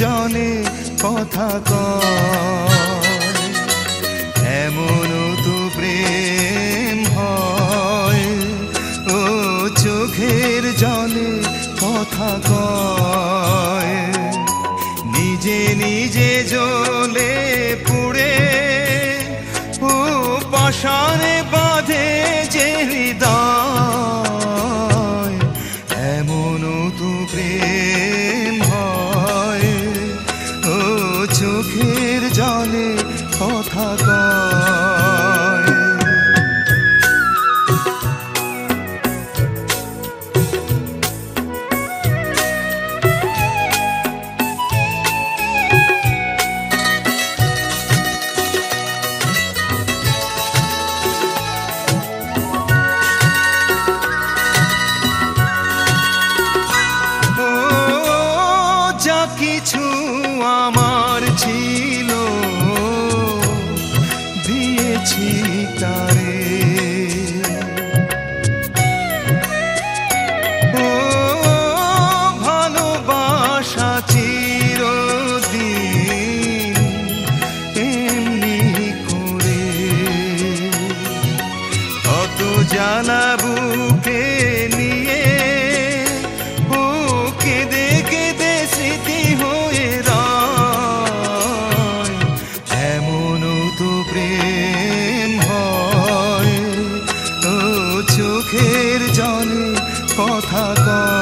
জলে কথা কয়, এমন তো প্রেম হয়, ও চোখের জলে কথা কয়। নিজে নিজে জ্বলে পুড়ে, ও পাশানে চোখের জলে কথা কয়। cheese. কথা কয়।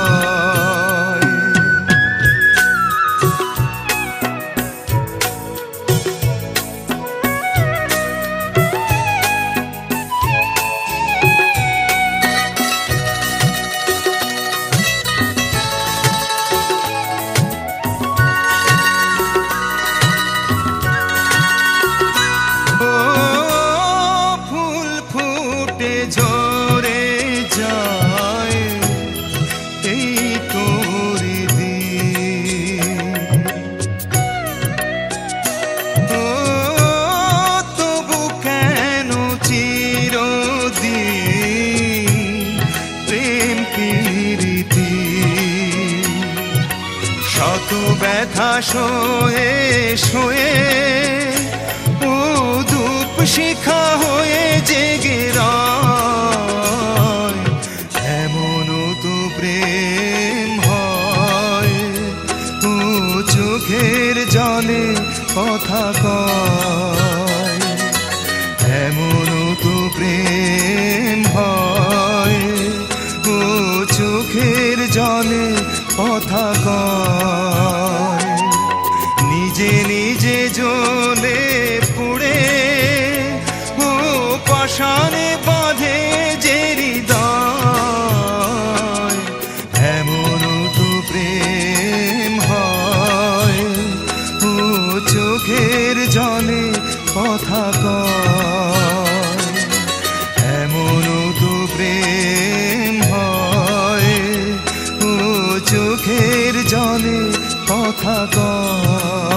ব্যথা শোয়ে শোয়ে ও ধূপ শিখা হয়ে জেগে এমন তো প্রেম হয়, ও চোখের জলে কথা এমন তো প্রেম হয় চোখের জলে কথা কয়। পাশানে বাঁধে যে হৃদয়, এমন তো প্রেম হয়। চোখের জলে কথা তো প্রেম হয়। চোখের জলে কথা কয়।